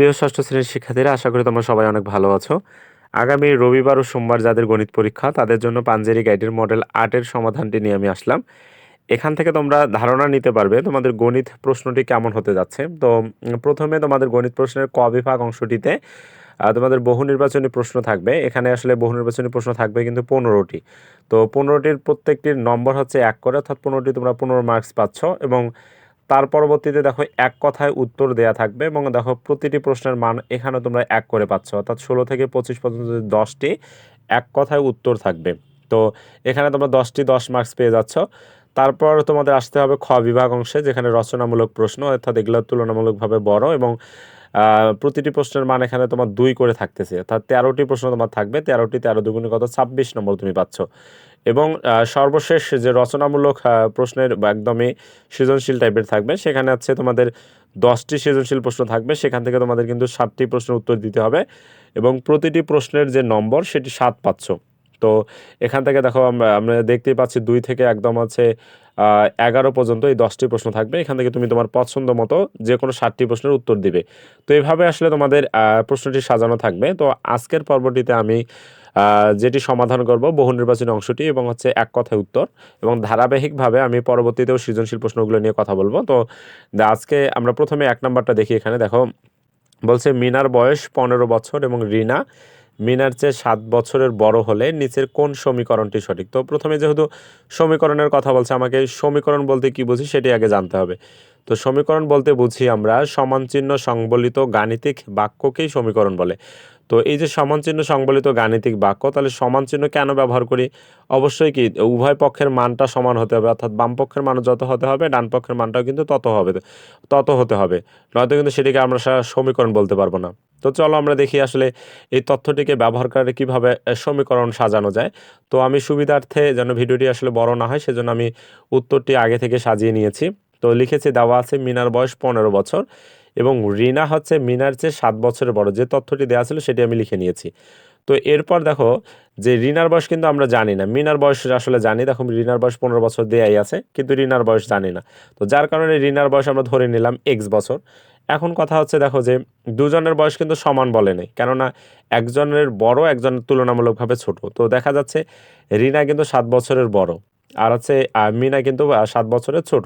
প্রিয় ষষ্ঠ শ্রেণির শিক্ষার্থীরা, আশা করি তোমরা সবাই অনেক ভালো আছো। আগামী রবিবার ও সোমবার যাদের গণিত পরীক্ষা, তাদের জন্য পাঞ্জেরি গাইডের মডেল আটের সমাধানটি নিয়ে আমি আসলাম। এখান থেকে তোমরা ধারণা নিতে পারবে তোমাদের গণিত প্রশ্নটি কেমন হতে যাচ্ছে। তো প্রথমে তোমাদের গণিত প্রশ্নের ক বিভাগ অংশটিতে তোমাদের বহু নির্বাচনী প্রশ্ন থাকবে। এখানে আসলে বহু নির্বাচনী প্রশ্ন থাকবে কিন্তু পনেরোটি। তো, পনেরোটির প্রত্যেকটির নম্বর হচ্ছে এক করে, অর্থাৎ পনেরোটি তোমরা পনেরো মার্কস পাচ্ছ এবং তার পরবর্তীতে দেখো এক কথায় উত্তর দেয়া থাকবে এবং দেখো প্রতিটি প্রশ্নের মান এখানে তোমরা এক করে পাচ্ছ। অর্থাৎ ষোলো থেকে পঁচিশ পর্যন্ত দশটি, এক কথায় উত্তর থাকবে। তো এখানে তোমরা দশটি দশ মার্কস পেয়ে যাচ্ছ। তারপর তোমাদের আসতে হবে খ বিভাগ অংশে, যেখানে রচনামূলক প্রশ্ন, অর্থাৎ এগুলো তুলনামূলকভাবে বড় এবং প্রতিটি প্রশ্নের মান এখানে তোমার দুই করে থাকতেছে। অর্থাৎ তেরোটি প্রশ্ন তোমার থাকবে, তেরোটি তেরো দুগুণে কত? ছাব্বিশ নম্বর তুমি পাচ্ছ। এবং সর্বশেষ যে রচনামূলক প্রশ্নের একদমই সৃজনশীল টাইপের থাকবে, সেখানে আছে তোমাদের দশটি সৃজনশীল প্রশ্ন থাকবে, সেখান থেকে তোমাদের কিন্তু সাতটি প্রশ্নের উত্তর দিতে হবে এবং প্রতিটি প্রশ্নের যে নম্বর, সেটি সাত পাচ্ছ তো এখান থেকে দেখো আমরা আমরা দেখতেই পাচ্ছি দুই থেকে একদম আছে এগারো পর্যন্ত এই দশটি প্রশ্ন থাকবে। এখান থেকে তুমি তোমার পছন্দ মতো যে কোনো ষাটটি প্রশ্নের উত্তর দিবে। তো এভাবে আসলে তোমাদের প্রশ্নটি সাজানো থাকবে। তো আজকের পর্বটিতে আমি যেটি সমাধান করব বহু নির্বাচনী অংশটি এবং হচ্ছে এক কথায় উত্তর এবং ধারাবাহিকভাবে আমি পরবর্তীতেও সৃজনশীল প্রশ্নগুলো নিয়ে কথা বলব। তো আজকে আমরা প্রথমে এক নাম্বারটা দেখি এখানে। দেখো, বলছে, মিনার বয়স পনেরো বছর এবং রিনা মিনার চেয়ে সাত বছরের বড় হলে নিচের কোন সমীকরণটি সঠিক? তো প্রথমে যেহেতু সমীকরণের কথা বলছে, আমাকে সমীকরণ বলতে কি বুঝি সেটি আগে জানতে হবে। তো সমীকরণ বলতে বুঝি আমরা সমান চিহ্ন সংবলিত গাণিতিক বাক্যকেই সমীকরণ বলে। তো এই যে সমান চিহ্ন সংবলিত গাণিতিক বাক্য, তাহলে সমান চিহ্ন কেন ব্যবহার করি? অবশ্যই কি উভয় পক্ষের মানটা সমান হতে হবে, অর্থাৎ বাম পক্ষের মান যত হতে হবে, ডান পক্ষের মানটাও কিন্তু তত হবে, তত হতে হবে। নয়তো কিন্তু সেটিকে আমরা সমীকরণ বলতে পারব না। তো চলো আমরা দেখি আসলে এই তথ্যটিকে ব্যবহার করে কীভাবে সমীকরণ সাজানো যায়। তো আমি সুবিধার্থে যেন ভিডিওটি আসলে বড় না হয়, সেজন্য আমি উত্তরটি আগে থেকে সাজিয়ে নিয়েছি। তো লিখেছি, দেওয়া আছে মিনার বয়স পনেরো বছর। এবং রিনা হচ্ছে মিনার চেয়ে সাত বছরের বড়। যে তথ্যটি দেওয়া ছিল সেটি আমি লিখে নিয়েছি। তো এরপর দেখো যে রিনার বয়স কিন্তু আমরা জানি না। মিনার বয়স আসলে জানি, দেখো রিনার বয়স পনেরো বছর দেয়াই আছে, কিন্তু রিনার বয়স জানি না। তো যার কারণে রিনার বয়স আমরা ধরে নিলাম এক্স বছর। এখন কথা হচ্ছে দেখো যে দুজনের বয়স কিন্তু সমান বলে নেই, কেননা একজনের বড়, একজনের তুলনামূলকভাবে ছোট। তো দেখা যাচ্ছে রিনা কিন্তু সাত বছরের বড়। আর হচ্ছে মিনা কিন্তু সাত বছরের ছোট।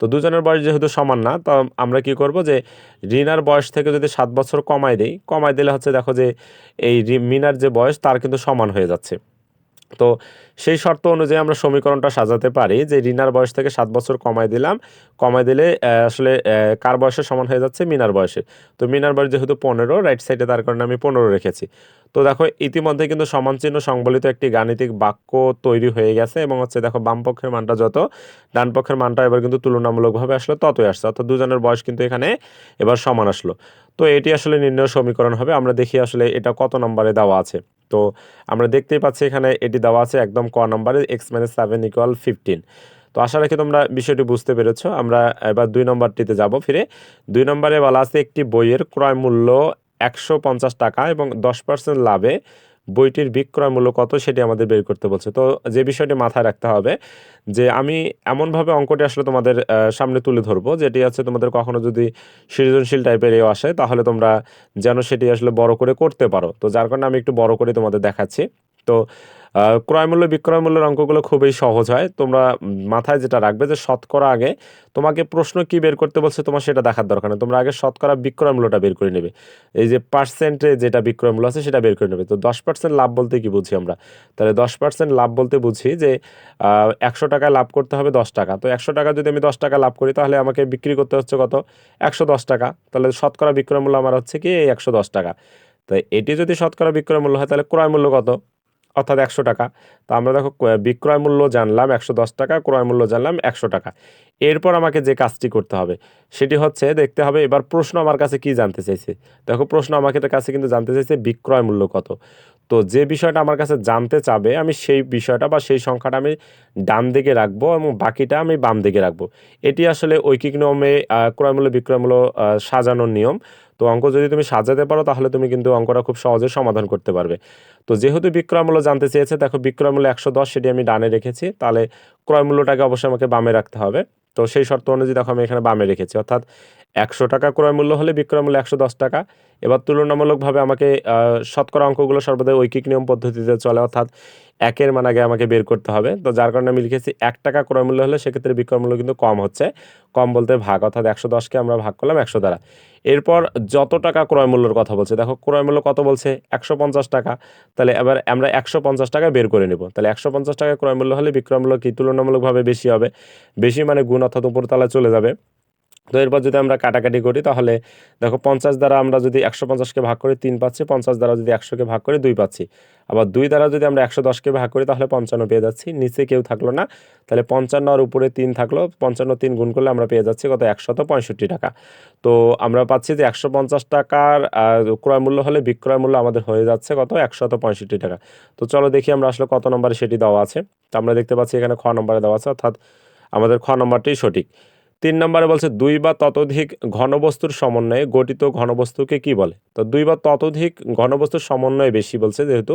তো দুজনের বয়স যেহেতু সমান না, তো আমরা কি করব যে, রিনার বয়স থেকে যদি সাত বছর কমাই দেই কমাই দিলে হচ্ছে দেখো যে, এই মিনার যে বয়স, তার কিন্তু সমান হয়ে যাচ্ছে। তো সেই শর্ত অনুযায়ী আমরা সমীকরণটা সাজাতে পারি যে, রিনার বয়স থেকে সাত বছর কমাই দিলাম কমাই দিলে আসলে কার বয়সে সমান হয়ে যাচ্ছে? মিনার বয়সে। তো মিনার বয়স যেহেতু পনেরো রাইট সাইডে তার কারণে আমি পনেরো রেখেছি। তো দেখো, ইতিমধ্যে কিন্তু সমান চিহ্ন সংবলিত একটি গাণিতিক বাক্য তৈরি হয়ে গেছে এবং হচ্ছে দেখো, বাম পক্ষের মানটা যত, ডান পক্ষের মানটা এবার কিন্তু তুলনামূলকভাবে আসলে, ততই আসছে। অর্থাৎ দুজনের বয়স কিন্তু এখানে এবার সমান আসলো। তো এটি আসলে নির্ণয় সমীকরণ হবে। আমরা দেখি আসলে এটা কত নম্বরে দেওয়া আছে। তো আমরা দেখতেই পাচ্ছি এখানে এটি দেওয়া আছে একদম ক নম্বরে x minus seven equal fifteen তো আশা রাখি তোমরা বিষয়টি বুঝতে পেরেছ। আমরা এবার দুই নম্বরটিতে যাব ফিরে। দুই নম্বরে বলা আছে একটি বইয়ের ক্রয় মূল্য একশো পঞ্চাশ টাকা এবং দশ পার্সেন্ট লাভে বইটির বিক্রয় মূল্য কত সেটি আমাদের বের করতে বলছে। তো যে বিষয়টি মাথায় রাখতে হবে যে আমি এমনভাবে অঙ্কটি আসলে তোমাদের সামনে তুলে ধরবো, যেটি আছে তোমাদের কখনো যদি সৃজনশীল টাইপের এও আসে, তাহলে তোমরা যেন সেটি আসলে বড় করে করতে পারো। তো যার কারণে আমি একটু বড় করে তোমাদের দেখাচ্ছি। তো ক্রয় মূল্য বিক্রয় মূল্যের অঙ্কগুলো খুবই সহজ হয়। তোমরা মাথায় যেটা রাখবে যে শতকরা আগে তোমাকে প্রশ্ন কি বের করতে বলছে তোমার সেটা দেখার দরকার নেই। তোমরা আগে শতকরা বিক্রয় মূল্যটা বের করে নেবে। এই যে পার্সেন্টে যেটা বিক্রয় মূল্য আছে সেটা বের করে নেবে। তো দশ পার্সেন্ট লাভ বলতে কি বুঝি আমরা? তাহলে দশ পার্সেন্ট লাভ বলতে বুঝি যে একশো টাকায় লাভ করতে হবে দশ টাকা। তো একশো টাকা যদি আমি দশ টাকা লাভ করি তাহলে আমাকে বিক্রি করতে হচ্ছে কত? একশো দশ টাকা। তাহলে শতকরা বিক্রয় মূল্য আমার হচ্ছে কি একশো দশ টাকা। তো এটি যদি শতকরা বিক্রয় মূল্য হয় তাহলে ক্রয় মূল্য কত? অর্থাৎ একশো টাকা। তো আমরা দেখো বিক্রয় মূল্য জানলাম একশো দশ টাকা, ক্রয় মূল্য জানলাম একশো টাকা। এরপর আমাকে যে কাজটি করতে হবে, সেটি হচ্ছে দেখতে হবে, এবার প্রশ্ন আমার কাছে কি জানতে চাইছে? দেখো, প্রশ্ন আমাকে কাছে কিন্তু জানতে চাইছে বিক্রয় মূল্য কত। তো যে বিষয়টা আমার কাছে জানতে চাবে, আমি সেই বিষয়টা বা সেই সংখ্যাটা আমি ডান দিকে রাখব এবং বাকিটা আমি বাম দিকে রাখব। এটি আসলে ঐকিক নিয়মে ক্রয়মূল্য বিক্রয়মূল্য সাজানোর নিয়ম। তো অঙ্ক যদি তুমি সাজাতে পারো, তাহলে তুমি কিন্তু অঙ্কটা খুব সহজে সমাধান করতে পারবে। তো যেহেতু বিক্রয়মূল্য জানতে চেয়েছে, দেখো বিক্রয়মূল্য একশো দশ, সেটি আমি ডানে রেখেছি। তাহলে ক্রয়মূল্যটাকে অবশ্যই আমাকে বামে রাখতে হবে। তো সেই শর্ত অনুযায়ী দেখো আমি এখানে বামে রেখেছি। অর্থাৎ একশো টাকা ক্রয় মূল্য হলে বিক্রয় মূল্য একশো দশ টাকা। এবার তুলনামূলকভাবে আমাকে শতকরা অঙ্কগুলো সর্বদা ঐকিক নিয়ম পদ্ধতিতে চলে, অর্থাৎ একের মান আগে আমাকে বের করতে হবে। তো যার কারণে আমি লিখেছি এক টাকা ক্রয় মূল্য হলে সেক্ষেত্রে বিক্রয় মূল্য কিন্তু কম হচ্ছে। কম বলতে ভাগ, অর্থাৎ একশো দশকে আমরা ভাগ করলাম একশো দ্বারা। এরপর যত টাকা ক্রয় মূল্যের কথা বলছে, দেখো ক্রয় মূল্য কত বলছে? একশো পঞ্চাশ টাকা। তাহলে এবার আমরা একশো পঞ্চাশ টাকা বের করে নেব। তাহলে একশো পঞ্চাশ টাকা ক্রয় মূল্য হলে বিক্রয় মূল্য কি তুলনামূলকভাবে বেশি হবে? বেশি মানে গুণ, অর্থাৎ উপরতলায় চলে যাবে। তো এরপর যদি আমরা কাটাকাটি করি, তাহলে দেখো পঞ্চাশ দ্বারা আমরা যদি একশো পঞ্চাশকে ভাগ করি, তিন পাচ্ছি। পঞ্চাশ দ্বারা যদি একশোকে ভাগ করি, দুই পাচ্ছি। আবার দুই দ্বারা যদি আমরা একশো দশকে ভাগ করি, তাহলে পঞ্চান্ন পেয়ে যাচ্ছি। নিচে কেউ থাকল না। তাহলে পঞ্চান্ন আর উপরে তিন থাকল। পঞ্চান্ন তিন গুণ করলে আমরা পেয়ে যাচ্ছি কত? একশত পঁয়ষট্টি টাকা। তো আমরা পাচ্ছি যে একশো পঞ্চাশ টাকার ক্রয় মূল্য হলে বিক্রয় মূল্য আমাদের হয়ে যাচ্ছে কত? একশত পঁয়ষট্টি টাকা। তো চলো দেখি আমরা আসলে কত নম্বরে সেটি দেওয়া আছে। তো আমরা দেখতে পাচ্ছি এখানে খ নম্বরে দেওয়া আছে, অর্থাৎ আমাদের খ নম্বরটি সঠিক। তিন নম্বরে বলছে, দুই বা ততোধিক ঘনবস্তুর সমন্বয়ে গঠিত ঘনবস্তুকে কি বলে? তো দুই বা ততোধিক ঘনবস্তুর সমন্বয়ে বেশি বলছে, যেহেতু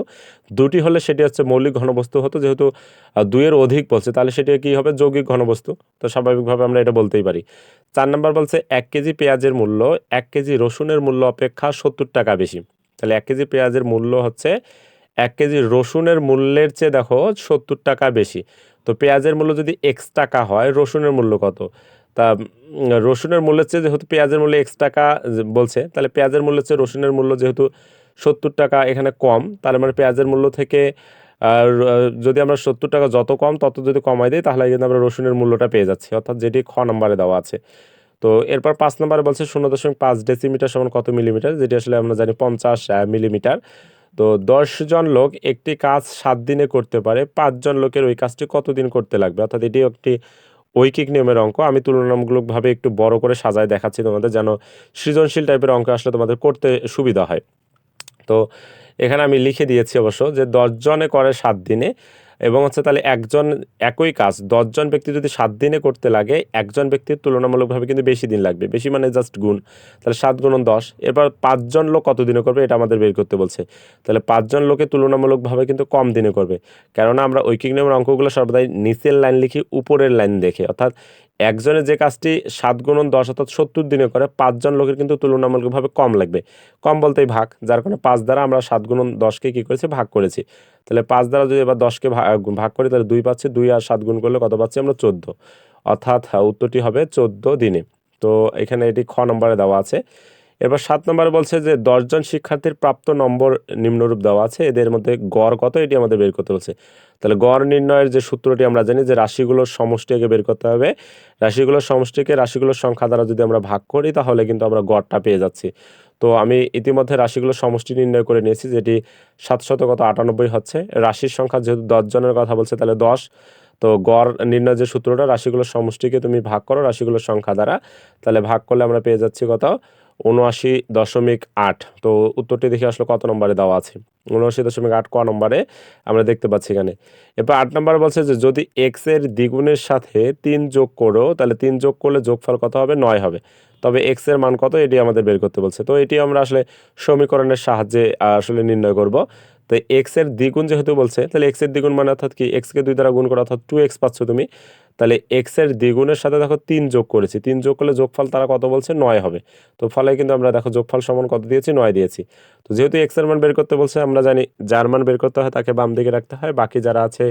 দুটি হলে সেটি হচ্ছে মৌলিক ঘনবস্তু হতো, যেহেতু দুইয়ের অধিক বলছে, তাহলে সেটি কি হবে? যৌগিক ঘনবস্তু। তো স্বাভাবিকভাবে আমরা এটা বলতেই পারি। চার নম্বর বলছে, এক কেজি পেঁয়াজের মূল্য এক কেজি রসুনের মূল্য অপেক্ষা সত্তর টাকা বেশি। তাহলে এক কেজি পেঁয়াজের মূল্য হচ্ছে এক কেজি রসুনের মূল্যের চেয়ে দেখো সত্তর টাকা বেশি। তো পেঁয়াজের মূল্য যদি এক্স টাকা হয়, রসুনের মূল্য কত? তা রসুনের মূল্যের চেয়ে যেহেতু পেঁয়াজের মূল্য এক্স টাকা বলছে, তাহলে পেঁয়াজের মূল্যের চেয়ে রসুনের মূল্য যেহেতু সত্তর টাকা এখানে কম তাহলে মানে পেঁয়াজের মূল্য থেকে আর যদি আমরা সত্তর টাকা যত কম, তত যদি কমাই দিই, তাহলে কিন্তু আমরা রসুনের মূল্যটা পেয়ে যাচ্ছি। অর্থাৎ যেটি খ নম্বরে দেওয়া আছে। তো এরপর পাঁচ নম্বরে বলছে শূন্য দশমিক পাঁচ ডেসিমিটার সমান কত মিলিমিটার যেটি আসলে আমরা জানি পঞ্চাশ মিলিমিটার তো দশজন লোক একটি কাজ সাত দিনে করতে পারে পাঁচজন লোকের ওই কাজটি কতদিন করতে লাগবে? অর্থাৎ এটি একটি ঐকিক নিয়মের অঙ্ক। আমি তুলনামূলকভাবে একটু বড় করে সাজায় দেখাচ্ছি তোমাদের যেন সৃজনশীল টাইপের অঙ্ক আসলে তোমাদের করতে সুবিধা হয়। তো এখানে আমি লিখে দিয়েছি অবশ্য যে দশজনে করে সাত দিনে এবং হচ্ছে তাহলে একজন একই কাজ, দশজন ব্যক্তি যদি সাত দিনে করতে লাগে, একজন ব্যক্তির তুলনামূলকভাবে কিন্তু বেশি দিন লাগবে। বেশি মানে জাস্ট গুণ। তাহলে সাত গুণন দশ। এরপর পাঁচজন লোক কত দিনে করবে এটা আমাদের বের করতে বলছে। তাহলে পাঁচজন লোকে তুলনামূলকভাবে কিন্তু কম দিনে করবে। কেননা আমরা ঐকিক নিয়মের অঙ্কগুলো সর্বদাই নিচের লাইন লিখি, উপরের লাইন দেখে। অর্থাৎ একজনের যে কাজটি সাত গুণন দশ অর্থাৎ সত্তর দিনে করে, পাঁচজন লোকের কিন্তু তুলনামূলকভাবে কম লাগবে। কম বলতেই ভাগ, যার কারণে পাঁচ দ্বারা আমরা সাত গুণন দশকে কী করেছি? ভাগ করেছি। তাহলে পাঁচ দ্বারা যদি এবার দশকে ভাগ করি, তাহলে দুই পাচ্ছি, দুই আর সাত গুণ করলে কত পাচ্ছি? আমরা চোদ্দ। অর্থাৎ উত্তরটি হবে চোদ্দ দিনে। তো এখানে এটি খ নম্বরে দেওয়া আছে। এবার সাত নম্বরে বলছে যে দশজন শিক্ষার্থীর প্রাপ্ত নম্বর নিম্নরূপ দেওয়া আছে। এদের মধ্যে গড় কত এটি আমাদের বের করতে বলছে। তাহলে গড় নির্ণয়ের যে সূত্রটি আমরা জানি যে রাশিগুলোর সমষ্টিকে বের করতে হবে। রাশিগুলোর সমষ্টিকে রাশিগুলোর সংখ্যা দ্বারা যদি আমরা ভাগ করি, তাহলে কিন্তু আমরা গড়টা পেয়ে যাচ্ছি। তো আমি ইতিমধ্যে রাশিগুলোর সমষ্টি নির্ণয় করে নিয়েছি, যেটি সাতশত কত আটানব্বই হচ্ছে। রাশির সংখ্যা যেহেতু দশজনের কথা বলছে, তাহলে দশ। তো গড় নির্ণয় যে সূত্রটা, রাশিগুলোর সমষ্টিকে তুমি ভাগ করো, রাশিগুলোর সংখ্যা দ্বারা। তাহলে ভাগ করলে আমরা পেয়ে যাচ্ছি কত? উনআশি দশমিক আট। তো উত্তরটি দেখে আসলে কত নম্বরে দেওয়া আছে? উনআশি দশমিক আট ক নম্বরে আমরা দেখতে পাচ্ছি এখানে। এরপর আট নম্বরে বলছে যে, যদি এক্সের দ্বিগুণের সাথে তিন যোগ করো, তাহলে তিন যোগ করলে যোগফল কত হবে? নয় হবে। তবে এক্সের মান কত? এটি আমাদের বের করতে বলছে। তো এটি আমরা আসলে সমীকরণের সাহায্যে আসলে নির্ণয় করব। তো এক্সের দ্বিগুণ যেহেতু বলছে, তাহলে এক্সের দ্বিগুণ মানে অর্থাৎ কি? এক্সকে দুই দ্বারা গুণ করা অর্থাৎ টু এক্স পাচ্ছ তুমি। তাহলে এক্সের দ্বিগুণের সাথে দেখো তিন যোগ করেছি। তিন যোগ করলে যোগফল তারা কত বলছে? নয় হবে। তো ফলে কিন্তু আমরা দেখো যোগফল সমান কত দিয়েছি? নয় দিয়েছি। তো যেহেতু এক্সের মান বের করতে বলছে, আমরা জানি যার মান বের করতে হয় তাকে বাম দিকে রাখতে হয়। বাকি যারা আছে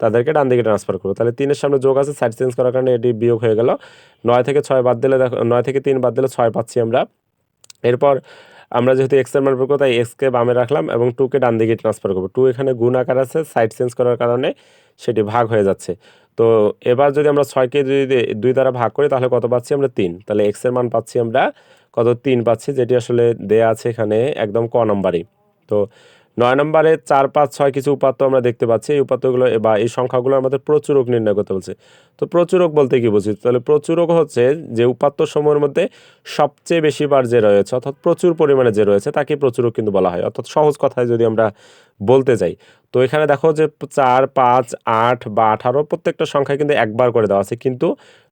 তাদেরকে ডান দিকে ট্রান্সফার করব। তাহলে তিনের সামনে যোগ আছে সাইড চেঞ্জ করার কারণে এটি বিয়োগ হয়ে গেল। নয় থেকে ছয় বাদ দিলে দেখো, নয় থেকে তিন বাদ দিলে ছয় পাচ্ছি আমরা। এরপর আমরা যেহেতু এক্সের মান বের করব, তাই এক্সকে বামে রাখলাম এবং টুকে ডান দিকে ট্রান্সফার করব। টু এখানে গুণ আকার আছে সাইড চেঞ্জ করার কারণে সেটি ভাগ হয়ে যাচ্ছে। তো এবার যদি আমরা ছয়কে যদি দুই দ্বারা ভাগ করি, তাহলে কত পাচ্ছি আমরা তিন? তাহলে এক্সের মান পাচ্ছি আমরা কত? তিন পাচ্ছি, যেটি আসলে দেয়া আছে এখানে একদম ক নম্বরই। তো নয় নম্বরে চার, পাঁচ, ছয় কিছু উপাত্ত আমরা দেখতে পাচ্ছি। এই উপাত্তগুলো বা এই সংখ্যাগুলো আমাদের প্রচুরক নির্ণয় করতে বলছে। তো প্রচুরক বলতে কি বুঝি? তাহলে প্রচুরক হচ্ছে যে উপাত্ত সমূহের মধ্যে সবচেয়ে বেশি বার যে রয়েছে, অর্থাৎ প্রচুর পরিমাণে যে রয়েছে, তাকে প্রচুরক কিন্তু বলা হয়। অর্থাৎ সহজ কথায় যদি আমরা বলতে যাই, তো এখানে দেখো যে চার, পাঁচ, আট বা আঠারো প্রত্যেকটা সংখ্যা কিন্তু একবার করে দেওয়া আছে। কিন্তু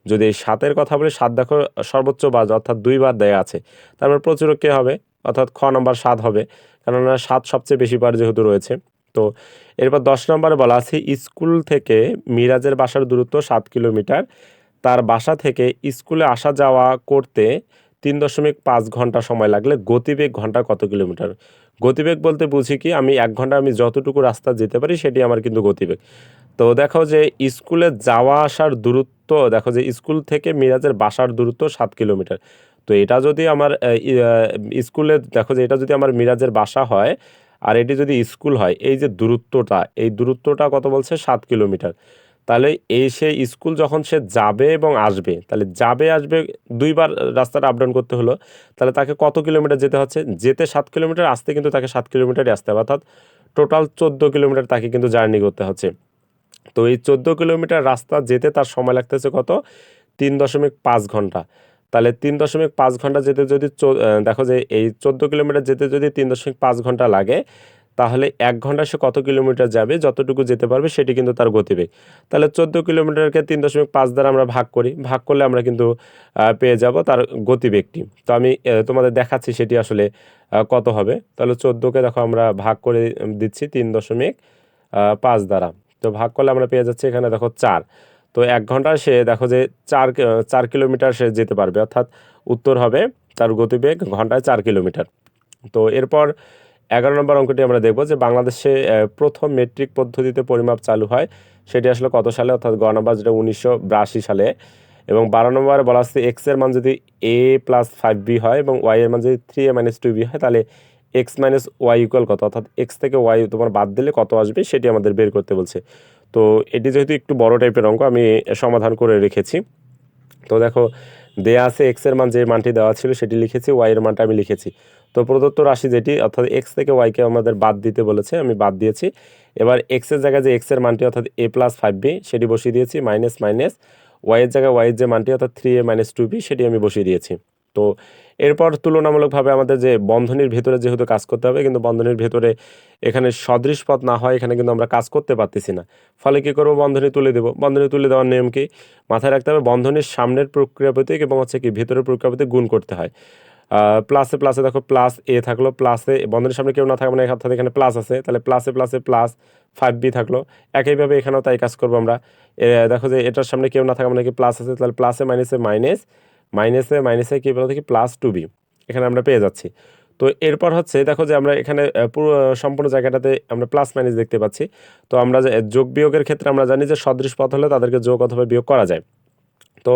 যদি এই সাতের কথা বলি, সাত দেখো সর্বোচ্চ বাজ অর্থাৎ দুইবার দেয়া আছে, তার মানে প্রচুরক কে হবে? অর্থাৎ খ নম্বর সাত হবে। কেননা সাত সবচেয়ে বেশি বার যেহেতু রয়েছে। তো এরপর দশ নম্বরে বলা আছে, স্কুল থেকে মিরাজের বাসার দূরত্ব সাত কিলোমিটার। তার বাসা থেকে স্কুলে আসা যাওয়া করতে তিন দশমিক পাঁচ ঘণ্টা সময় লাগলে গতিবেগ ঘণ্টা কত কিলোমিটার? গতিবেগ বলতে বুঝি কি, আমি এক ঘণ্টা আমি যতটুকু রাস্তা যেতে পারি সেটি আমার কিন্তু গতিবেগ। তো দেখো যে স্কুলে যাওয়া আসার দূরত্ব, দেখো যে স্কুল থেকে মিরাজের বাসার দূরত্ব সাত কিলোমিটার। তো এটা যদি আমার স্কুলে দেখো যে এটা যদি আমার মিরাজের বাসা হয় আর এটি যদি স্কুল হয়, এই যে দূরত্বটা, এই দূরত্বটা কত বলছে? সাত কিলোমিটার। তাহলে এই সে স্কুল যখন সে যাবে এবং আসবে, তাহলে যাবে, আসবে দুইবার রাস্তাটা আপ ডাউন করতে হলো, তাহলে তাকে কত কিলোমিটার যেতে হচ্ছে? যেতে সাত কিলোমিটার, আসতে কিন্তু তাকে সাত কিলোমিটারই আসতে হবে। অর্থাৎ টোটাল চোদ্দ কিলোমিটার তাকে কিন্তু জার্নি করতে হচ্ছে। তো এই চোদ্দ কিলোমিটার রাস্তা যেতে তার সময় লাগতেছে কত? তিন দশমিক পাঁচ ঘণ্টা। তাহলে তিন দশমিক পাঁচ ঘণ্টা যেতে যদি দেখো যে এই চোদ্দ কিলোমিটার যেতে যদি তিন দশমিক পাঁচ ঘণ্টা লাগে, তাহলে এক ঘণ্টা সে কত কিলোমিটার যাবে, যতটুকু যেতে পারবে সেটি কিন্তু তার গতিবেগ। তাহলে চোদ্দ কিলোমিটারকে তিন দশমিক পাঁচ দ্বারা আমরা ভাগ করি, ভাগ করলে আমরা কিন্তু পেয়ে যাব তার গতিবেগটি। তো আমি তোমাদের দেখাচ্ছি সেটি আসলে কত হবে। তাহলে চোদ্দোকে দেখো আমরা ভাগ করে দিচ্ছি তিন দশমিক পাঁচ দ্বারা। তো ভাগ করলে আমরা পেয়ে যাচ্ছি এখানে দেখো চার। তো এক ঘণ্টা সে দেখো যে চার চার কিলোমিটার সে যেতে পারবে, অর্থাৎ উত্তর হবে তার গতিবেগ ঘন্টায় চার কিলোমিটার। তো এরপর এগারো নম্বর অঙ্কটি আমরা দেখব যে বাংলাদেশে প্রথম মেট্রিক পদ্ধতিতে পরিমাপ চালু হয়, সেটি আসলে কত সালে, অর্থাৎ গ নম্বর যেটা উনিশশো বিরাশি সালে। এবং বারো নম্বরে বলা হচ্ছে এক্সের মান যদি এ প্লাস ফাইভ বি হয় এবং ওয়াই এর মান যদি three a minus two b হয়, তাহলে এক্স মাইনাস ওয়াই ইকুয়াল কত? অর্থাৎ এক্স থেকে ওয়াই তোমার বাদ দিলে কত আসবে, সেটি আমাদের বের করতে বলছে। তো এটি যেহেতু একটু বড় টাইপের অঙ্ক, আমি সমাধান করে রেখেছি। তো দেখো, দেয়া আছে এক্সের মান যে মানটি দেওয়া ছিল সেটি লিখেছি ওয়াই এর মানটা আমি লিখেছি। তো প্রদত্ত রাশি যেটি, অর্থাৎ এক্স থেকে ওয়াইকে আমাদের বাদ দিতে বলেছে, আমি বাদ দিয়েছি। এবার এক্সের জায়গায় যে এক্সের মানটি, অর্থাৎ এ প্লাস ফাইভ বি সেটি বসিয়ে দিয়েছি মাইনাস মাইনাস ওয়াইয়ের জায়গায় ওয়াই এর যে মানটি, অর্থাৎ three a minus two b সেটি আমি বসিয়ে দিয়েছি। তো এরপর তুলনামূলকভাবে আমাদের যে বন্ধনীর ভেতরে যেহেতু কাজ করতে হবে, কিন্তু বন্ধনীর ভেতরে এখানে সদৃশ পথ না হয়, এখানে কিন্তু আমরা কাজ করতে পারতেছি না। ফলে কী করব? বন্ধনী তুলে দেবো। বন্ধনী তুলে দেওয়ার নিয়ম কি? মাথায় রাখতে হবে, বন্ধনীর সামনের প্রক্রিয়াপতিক এবং হচ্ছে কি ভেতরের প্রক্রিয়াপতিক গুণ করতে হয়। প্লাসে প্লাসে দেখো প্লাস এ থাকল প্লাসে বন্ধনের সামনে কেউ না থাকবে না অর্থাৎ এখানে প্লাস আছে। তাহলে প্লাসে প্লাসে প্লাস ফাইভ বি থাকল। একইভাবে এখানেও তাই কাজ করব আমরা। দেখো যে এটার সামনে কেউ না থাকা মানে কি প্লাস আছে? তাহলে প্লাসে মাইনাসে মাইনাস মাইনাসে মাইনাসে কি বলতে কি? প্লাস টু বি এখানে আমরা পেয়ে যাচ্ছি। তো এরপর হচ্ছে, দেখো যে আমরা এখানে পুরো সম্পূর্ণ জায়গাটাতে আমরা প্লাস মাইনাস দেখতে পাচ্ছি। তো আমরা যোগ বিয়োগের ক্ষেত্রে আমরা জানি যে, সদৃশ পথ হলে তাদেরকে যোগ অথবা বিয়োগ করা যায়। তো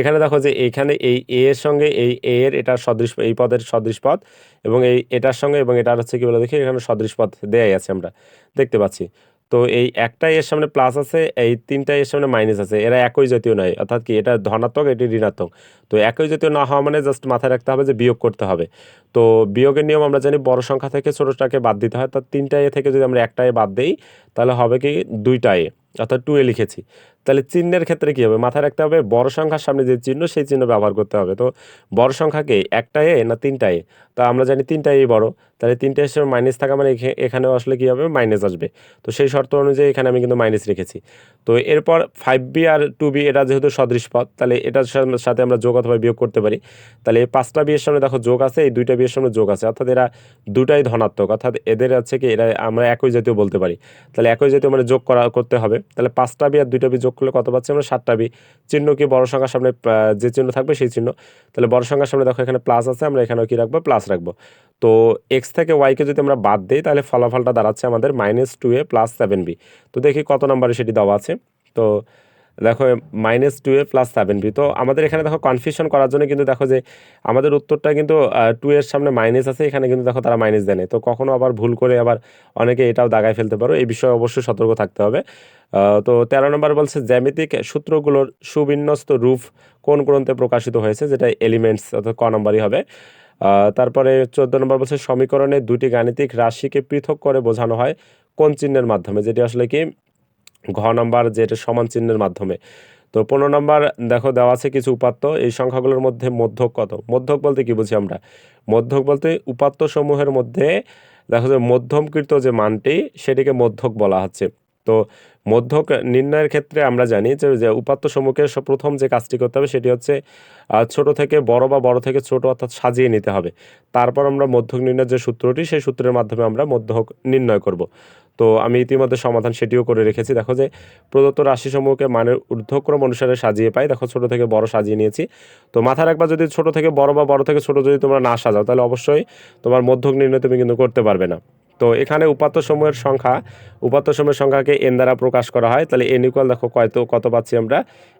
এখানে দেখো যে, এইখানে এই এ এর সঙ্গে এই এ এর এটার সদৃশ, এই পদের সদৃশ পদ এবং এই এটার সঙ্গে এবং এটার হচ্ছে কি বলে দেখি? এখানে সদৃশ পদ দেয়াই আছে আমরা। দেখতে পাচ্ছি। তো এই একটা এর সামনে প্লাস আছে, এই তিনটা এর সামনে মাইনাস আছে। এরা একই জাতীয় নয়, অর্থাৎ কি এটা ধনাত্মক, এটি ঋণাত্মক। তো একই জাতীয় না হওয়া মানে জাস্ট মাথায় রাখতে হবে যে বিয়োগ করতে হবে। তো বিয়োগের নিয়ম আমরা জানি বড় সংখ্যা থেকে ছোটোটাকে বাদ দিতে হয়। তার তিনটা এ থেকে যদি আমরা একটা এ বাদ দিই, তাহলে হবে কি দুইটা এ, অর্থাৎ টু এ লিখেছি। তাহলে চিহ্নের ক্ষেত্রে কী হবে? মাথায় রাখতে হবে বড় সংখ্যার সামনে যে চিহ্ন, সেই চিহ্ন ব্যবহার করতে হবে। তো বড় সংখ্যাকে একটা এ না তিনটা এ? তা আমরা জানি তিনটা এ বড়। তাহলে তিনটা হিসেবে মাইনাস থাকা মানে এখে- এখানেও আসলে কী হবে? মাইনাস আসবে। তো সেই শর্ত অনুযায়ী এখানে আমি কিন্তু মাইনাস রেখেছি। তো এরপর ফাইভ বি আর টু বি এটা যেহেতু সদৃশ পদ, তাহলে এটার সাথে আমরা যোগ অথবা বিয়োগ করতে পারি। তাহলে এই পাঁচটা বিয়ের সামনে দেখো যোগ আছে, এই দুইটা বিয়ের সামনে যোগ আছে। অর্থাৎ এরা দুটাই ধনাত্মক। অর্থাৎ এদের আছে কি, এরা আমরা একই জাতীয় বলতে পারি। তাহলে একই জাতীয় মানে যোগ করা, করতে হবে। তাহলে পাঁচটা বি আর দুইটা বি যোগ করলে কত পাচ্ছি আমরা? সাতটা বি। চিহ্ন কি বড় সংখ্যার সামনে যে চিহ্ন থাকবে সেই চিহ্ন। তাহলে বড় সংখ্যার সামনে দেখো এখানে প্লাস আছে, আমরা এখানেও কি রাখব? প্লাস রাখব। তো এক্স থেকে ওয়াইকে যদি আমরা বাদ দিই, তাহলে ফলাফলটা দাঁড়াচ্ছে আমাদের minus two a plus seven b তো দেখি কত নম্বরে সেটি দেওয়া আছে। তো দেখো minus two a plus seven b তো আমাদের এখানে দেখো কনফিউশন করার জন্য কিন্তু দেখো যে, আমাদের উত্তরটা কিন্তু টু এর সামনে মাইনাস আছে, এখানে কিন্তু দেখো তারা মাইনাস দেয়। তো কখনো আবার ভুল করে আবার অনেকে এটাও দাগায় ফেলতে পারো, এই বিষয়ে অবশ্যই সতর্ক থাকতে হবে। তো তেরো নম্বর বলছে, জ্যামিতিক সূত্রগুলোর সুবিন্যস্ত রূপ কোন গ্রন্থে প্রকাশিত হয়েছে, যেটা এলিমেন্টস অর্থাৎ ক নম্বরই হবে। তারপরে চোদ্দ নম্বর বলছে, সমীকরণে দুটি গাণিতিক রাশিকে পৃথক করে বোঝানো হয় কোন চিহ্নের মাধ্যমে, যেটি আসলে কি? ঘ নাম্বার যেটা সমান চিহ্নের মাধ্যমে। তো পনেরো নম্বর দেখো দেওয়া আছে কিছু উপাত্ত, এই সংখ্যাগুলোর মধ্যে মধ্যক কত? মধ্যক বলতে কি বুঝি আমরা? মধ্যক বলতে উপাত্ত সমূহের মধ্যে দেখো যে মধ্যমকৃত যে মানটি, সেটিকে মধ্যক বলা হচ্ছে। তো মধ্যক নির্ণয়ের ক্ষেত্রে আমরা জানি যে যে উপাত্ত সমূহকে প্রথম যে কাজটি করতে হবে সেটি হচ্ছে ছোট থেকে বড় বা বড় থেকে ছোট অর্থাৎ সাজিয়ে নিতে হবে। তারপর আমরা মধ্যক নির্ণয়ের যে সূত্রটি, সেই সূত্রের মাধ্যমে আমরা মধ্যক নির্ণয় করব। তো আমি ইতিমধ্যে সমাধান সেটিও করে রেখেছি। দেখো যে প্রদত্ত রাশিসমূহকে মানের ঊর্ধ্বক্রম অনুসারে সাজিয়ে পাই। দেখো ছোট থেকে বড় সাজিয়ে নিয়েছি। তো মাথা একবার যদি ছোট থেকে বড় বা বড় থেকে ছোট যদি তোমরা না সাজাও, তাহলে অবশ্যই তোমার মধ্যক নির্ণয় তুমি কিন্তু করতে পারবে না। তো এখানে উপাত্ত সমূহের সংখ্যা, উপাত্ত সময়ের সংখ্যাকে এন দ্বারা প্রকাশ করা হয়। তাহলে এন ইকুয়াল দেখো কত কত পাচ্ছি আমরা?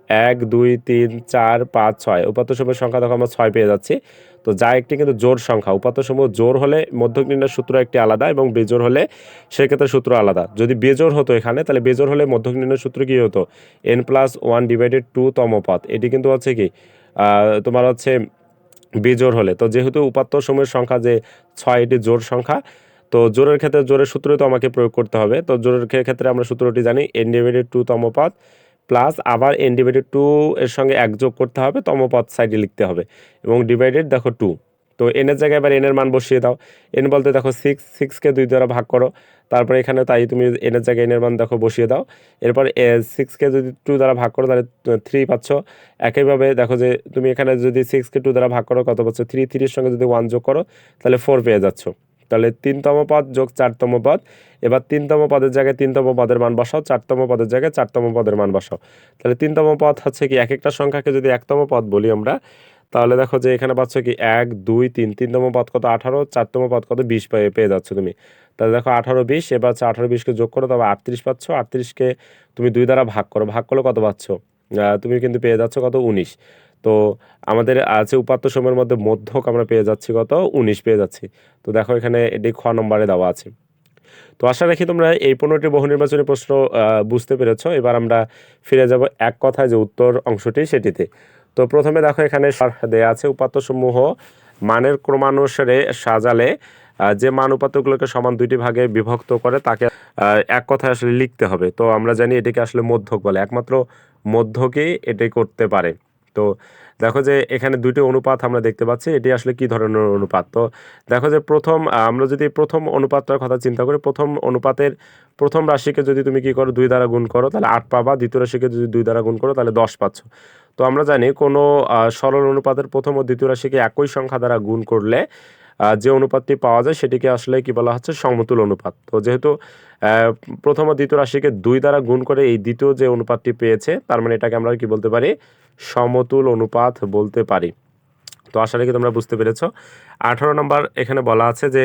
এক, দুই, তিন, চার, পাঁচ, ছয়। উপাত্ত সমূহের সংখ্যা দেখো আমরা ছয় পেয়ে যাচ্ছি। তো যা একটি কিন্তু জোর সংখ্যা। উপাত্ত সমূহ জোর হলে মধ্যক নির্ণয়ের সূত্র একটি আলাদা এবং বেজোর হলে সেক্ষেত্রে সূত্র আলাদা। যদি বেজোর হতো এখানে, তাহলে বেজোর হলে মধ্যক নির্ণয়ের সূত্র কী হতো? N plus one divided two তম পথ এটি কিন্তু হচ্ছে কি? তোমার হচ্ছে বেজোর হলে। তো যেহেতু উপাত্ত সমূহের সংখ্যা যে ছয়, এটি জোর সংখ্যা, তো জোরের ক্ষেত্রে জোরের সূত্রই তো আমাকে প্রয়োগ করতে হবে। তো জোরের ক্ষে- ক্ষেত্রে আমরা সূত্রটি জানি এন ডিভাইডেড টু তমপদ প্লাস আবার এন ডিভাইডেড টু এর সঙ্গে এক যোগ করতে হবে, তমপদ সাইডে লিখতে হবে। এবং ডিভাইডেড দেখো টু তো এনের জায়গায় এবার এনের মান বসিয়ে দাও। এন বলতে দেখো সিক্স সিক্সকে দুই দ্বারা ভাগ করো। তারপরে এখানে তাই তুমি এনের জায়গায় এনের মান দেখো বসিয়ে দাও। এরপর সিক্সকে যদি টু দ্বারা ভাগ করো, তাহলে থ্রি পাচ্ছ। একইভাবে দেখো যে তুমি এখানে যদি সিক্সকে টু দ্বারা ভাগ করো, কত পাচ্ছ? থ্রি থ্রির সঙ্গে যদি ওয়ান যোগ করো, তাহলে ফোর পেয়ে যাচ্ছ। তাহলে তিনতম পদ যোগ চারতম পদ। এবার তিনতম পদের জায়গায় তিনতম পদের মান বসাও, চারতম পদের জায়গায় চারতম পদের মান বসাও। তাহলে তিনতম পদ হচ্ছে কি এক একটা সংখ্যাকে যদি একতম পদ বলি আমরা, তাহলে দেখো যে এখানে পাচ্ছ কি, এক, দুই, তিন, তিনতম পদ কত আঠারো, চারতম পদ কত বিশ পেয়ে পেয়ে যাচ্ছ তুমি। তাহলে দেখো আঠারো, বিশ, এবার হচ্ছে আঠারো, বিশকে যোগ করো তবে আটত্রিশ পাচ্ছ, আটত্রিশকে তুমি দুই দ্বারা ভাগ করো। ভাগ করলে কত পাচ্ছ? তুমি কিন্তু পেয়ে যাচ্ছ কত? উনিশ। তো আমাদের আছে উপাত্ত সময়ের মধ্যে মধ্যক আমরা পেয়ে যাচ্ছি কত? উনিশ পেয়ে যাচ্ছি। তো দেখো এখানে এটি খ নম্বরে দেওয়া আছে। তো আশা রাখি তোমরা এই পনেরোটি বহু নির্বাচনী প্রশ্ন বুঝতে পেরেছ। এবার আমরা ফিরে যাব এক কথায় যে উত্তর অংশটি সেটিতে। তো প্রথমে দেখো এখানে দেয়া আছে উপাত্তসমূহ মানের ক্রমানুসারে সাজালে যে মান উপাত্তগুলোকে সমান দুইটি ভাগে বিভক্ত করে তাকে এক কথায় আসলে লিখতে হবে। তো আমরা জানি এটিকে আসলে মধ্যক বলে। একমাত্র মধ্যকেই এটি করতে পারে। তো দেখো যে এখানে দুইটি অনুপাত আমরা দেখতে পাচ্ছি, এটি আসলে কি ধরনের অনুপাত? তো দেখো যে প্রথম আমরা যদি প্রথম অনুপাতটার কথা চিন্তা করি, প্রথম অনুপাতের প্রথম রাশিকে যদি তুমি কি করো, দুই দ্বারা গুণ করো, তাহলে আট পাবা। দ্বিতীয় রাশিকে যদি দুই দ্বারা গুণ করো, তাহলে দশ পাচ্ছ। তো আমরা জানি কোনো সরল অনুপাতের প্রথম ও দ্বিতীয় রাশিকে একই সংখ্যা দ্বারা গুণ করলে যে অনুপাতটি পাওয়া যায় সেটিকে আসলে কি বলা হচ্ছে সমতুল অনুপাত। তো যেহেতু প্রথম ও দ্বিতীয় রাশিকে দুই দ্বারা গুণ করে এই দ্বিতীয় যে অনুপাতটি পেয়েছে, তার মানে এটাকে আমরা কি বলতে পারি? সমতুল অনুপাত বলতে পারি। তো আশা রাখি তোমরা বুঝতে পেরেছ। আঠারো নম্বর এখানে বলা আছে যে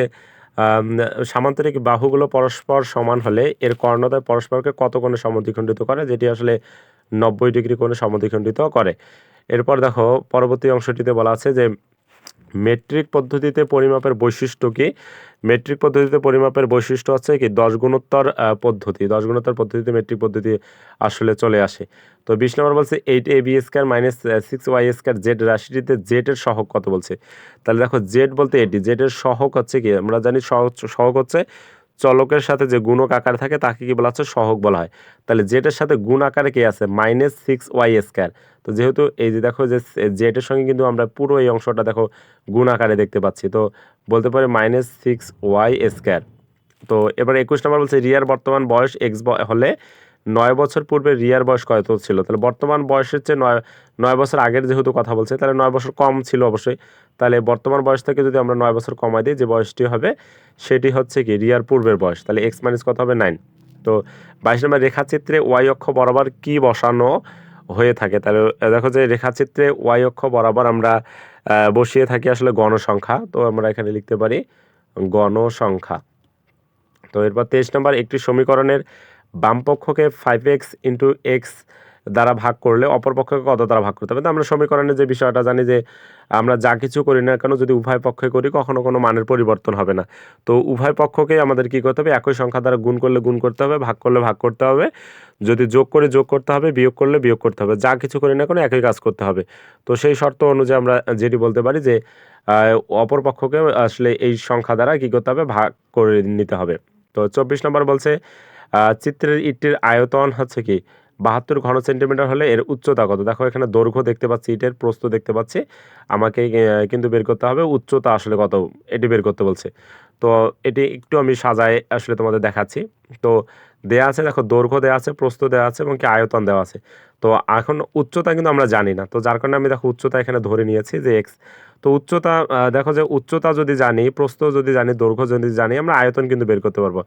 সামান্তরিক বাহুগুলো পরস্পর সমান হলে এর কর্ণদ্বয় পরস্পরকে কত কোণে সমদ্বিখণ্ডিত করে? যেটি আসলে নব্বই ডিগ্রি কোণে সমদ্বিখণ্ডিত করে। এরপর দেখো, পরবর্তী অংশটিতে বলা আছে যে মেট্রিক পদ্ধতিতে পরিমাপের বৈশিষ্ট্য কি? মেট্রিক পদ্ধতিতে পরিমাপের বৈশিষ্ট্য হচ্ছে কি? দশ গুণোত্তর পদ্ধতি। দশ গুণোত্তর পদ্ধতিতে মেট্রিক পদ্ধতি আসলে চলে আসে। তো বিশ নম্বর বলছে eight a b square minus six y square z রাশিটিতে z সহক কত বলছে? তাহলে দেখো জেড বলতে এটি জেড সহক হচ্ছে কি? আমরা জানি সহক সহক হচ্ছে চলকের সাথে যে গুণক আকার থাকে, তাকে কি বলা হচ্ছে সহগ বলা হয়। তাহলে জেটের সাথে গুণ আকারে কি আছে? মাইনাস সিক্স ওয়াই স্কোয়ার তো যেহেতু এই যে দেখো যে জেটের সঙ্গে কিন্তু আমরা পুরো এই অংশটা দেখো গুণ আকারে দেখতে পাচ্ছি। তো বলতে পারি মাইনাস সিক্স ওয়াই স্কোয়ার তো এবার একুশ নম্বর বলছে, রিয়ার বর্তমান বয়স এক্স হলে নয় বছর পূর্বে রিয়ার বয়স কত ছিল? তাহলে বর্তমান বয়সের চেয়ে নয় নয় বছর আগের যেহেতু কথা বলছে, তাহলে নয় বছর কম ছিল অবশ্যই। তাহলে বর্তমান বয়স থেকে যদি আমরা নয় বছর কমাই দিই, যে বয়সটি হবে, সেটি হচ্ছে কি রিয়ার পূর্বের বয়স। তাহলে এক্স মাইনাস কত হবে? নাইন। তো বাইশ নম্বর রেখাচিত্রে ওয়াই অক্ষ বরাবর কি বসানো হয়ে থাকে? তাহলে দেখো যে রেখাচিত্রে ওয়াই অক্ষ বরাবর আমরা বসিয়ে থাকি আসলে গণসংখ্যা। তো আমরা এখানে লিখতে পারি গণসংখ্যা। তো এরপর তেইশ নম্বর একটি সমীকরণের বাম পক্ষকে ফাইভ এক্স ইন্টু এক্স দ্বারা ভাগ করলে অপর পক্ষকে কত দ্বারা ভাগ করতে হবে? তো আমরা সমীকরণের যে বিষয়টা জানি যে আমরা যা কিছু করি না কেন যদি উভয় পক্ষে করি, কখনো কোনো মানের পরিবর্তন হবে না। তো উভয় পক্ষকে আমাদের কি করতে হবে? একই সংখ্যা দ্বারা গুণ করলে গুণ করতে হবে, ভাগ করলে ভাগ করতে হবে। যদি যোগ করে যোগ করতে হবে, বিয়োগ করলে বিয়োগ করতে হবে। যা কিছু করি না কেন একই কাজ করতে হবে। তো সেই শর্ত অনুযায়ী আমরা যেটি বলতে পারি যে অপর পক্ষকে আসলে এই সংখ্যা দ্বারা কী করতে হবে? ভাগ করে নিতে হবে। তো চব্বিশ নম্বর বলছে চিত্রের ইটটির আয়তন হচ্ছে কি? বাহাত্তর ঘন সেন্টিমিটার হলে এর উচ্চতা কত? দেখো, এখানে দৈর্ঘ্য দেখতে পাচ্ছি, ইটের প্রস্থ দেখতে পাচ্ছি। আমাকে কিন্তু বের করতে হবে, উচ্চতা আসলে কত? এটি বের করতে বলছে। তো এটি একটু আমি সাজায় আসলে তোমাদের দেখাচ্ছি। তো দেয়া আছে, দেখো, দৈর্ঘ্য দেওয়া আছে, প্রস্থ দেওয়া আছে, এবং কি আয়তন দেওয়া আছে। তো এখন উচ্চতা কিন্তু আমরা জানি না। তো যার কারণে আমি, দেখো, উচ্চতা এখানে ধরে নিয়েছি যে এক্স তো উচ্চতা দেখো যে উচ্চতা যদি জানি, প্রস্থ যদি জানি, দৈর্ঘ্য যদি জানি, আমরা আয়তন কিন্তু বের করতে পারব।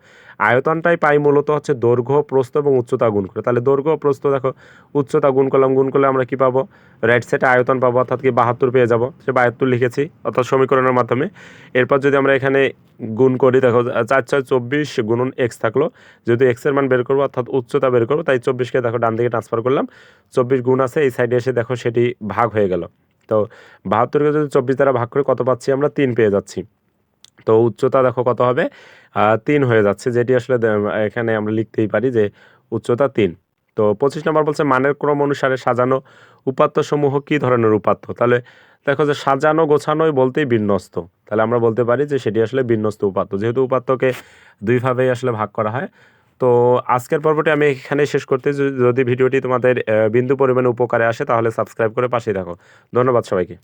আয়তনটাই পাই মূলত হচ্ছে দৈর্ঘ্য, প্রস্থ এবং উচ্চতা গুণ করে। তাহলে দৈর্ঘ্য, প্রস্থ দেখো, উচ্চতা গুণ করলাম, গুণ করলে আমরা কি পাবো? রাইট সাইডে আয়তন পাবো, অর্থাৎ কি বাহাত্তর পেয়ে যাব। সে বাহাত্তর লিখেছি, অর্থাৎ সমীকরণের মাধ্যমে। এরপর যদি আমরা এখানে গুণ করি, দেখো, চার ছয় চব্বিশ গুণন এক্স থাকল। যেহেতু এক্সের মান বের করব, অর্থাৎ উচ্চতা বের করব, তাই চব্বিশকে দেখো ডান দিকে ট্রান্সফার করলাম। চব্বিশ গুণ আছে, এই সাইডে এসে দেখো সেটি ভাগ হয়ে গেল। তো বাহাত্তরকে যদি চব্বিশ দ্বারা ভাগ করে কত পাচ্ছি আমরা? তিন পেয়ে যাচ্ছি। তো উচ্চতা দেখো কত হবে? তিন হয়ে যাচ্ছে, যেটি আসলে এখানে আমরা লিখতেই পারি যে উচ্চতা তিন। তো পঁচিশ নম্বর বলছে, মানের ক্রম অনুসারে সাজানো উপাত্তসমূহ কী ধরনের উপাত্ত? তাহলে দেখো যে সাজানো গোছানোই বলতেই বিন্যস্ত। তাহলে আমরা বলতে পারি যে সেটি আসলে বিন্যস্ত উপাত্ত। যেহেতু উপাত্তকে দুইভাবেই আসলে ভাগ করা হয় তো আজকের পর্বটি আমি এখানে শেষ করতে যদি ভিডিওটি তোমাদের বিন্দু পরিমাণে উপকারে আসে তাহলে সাবস্ক্রাইব করে পাশেই থাকো। ধন্যবাদ সবাইকে।